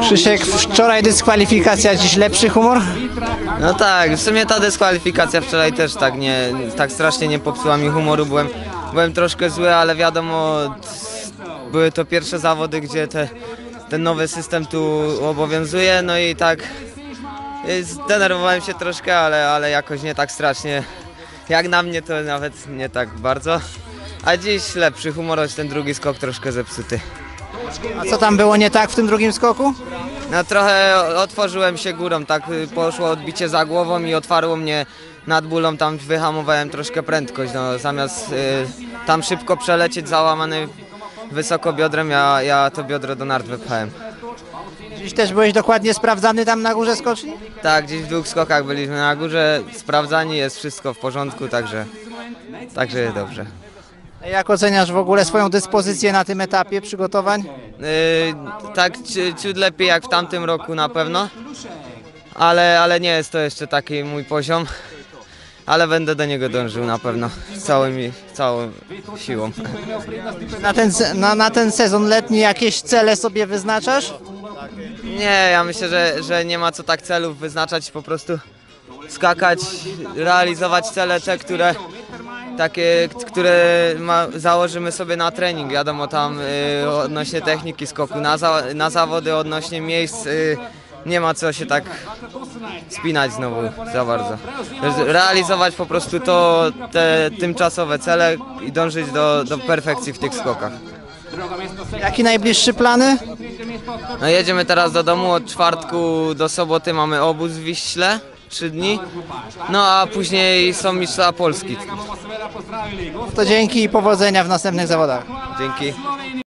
Krzysiek, wczoraj dyskwalifikacja, dziś lepszy humor? No tak, w sumie ta dyskwalifikacja wczoraj też tak nie, tak strasznie nie popsuła mi humoru, byłem, byłem troszkę zły, ale wiadomo, były to pierwsze zawody, gdzie te, ten nowy system tu obowiązuje, no i tak y, zdenerwowałem się troszkę, ale, ale jakoś nie tak strasznie, jak na mnie to nawet nie tak bardzo. A dziś lepszy humor, choć ten drugi skok troszkę zepsuty. A co tam było nie tak w tym drugim skoku? No trochę otworzyłem się górą, tak poszło odbicie za głową i otwarło mnie nad bólą, tam wyhamowałem troszkę prędkość, no zamiast y, tam szybko przelecieć załamany wysoko biodrem, ja, ja to biodro do nart wypchałem. Dziś też byłeś dokładnie sprawdzany tam na górze skoczni? Tak, gdzieś w dwóch skokach byliśmy na górze, sprawdzani, jest wszystko w porządku, także, także dobrze. Jak oceniasz w ogóle swoją dyspozycję na tym etapie przygotowań? Yy, tak ci- ciut lepiej jak w tamtym roku na pewno, ale, ale nie jest to jeszcze taki mój poziom, ale będę do niego dążył na pewno z całymi, całą siłą. Na ten, na, na ten sezon letni jakieś cele sobie wyznaczasz? Nie, ja myślę, że, że nie ma co tak celów wyznaczać, po prostu skakać, realizować cele te, które takie, które ma, założymy sobie na trening. Wiadomo tam y, odnośnie techniki skoku, na, za, na zawody odnośnie miejsc y, nie ma co się tak spinać znowu za bardzo. Realizować po prostu to, te tymczasowe cele i dążyć do, do perfekcji w tych skokach. Jaki najbliższy plany? No jedziemy teraz do domu, od czwartku do soboty mamy obóz w Wiśle, trzy dni, no a później są Mistrzostwa Polski. To dzięki i powodzenia w następnych zawodach. Dzięki.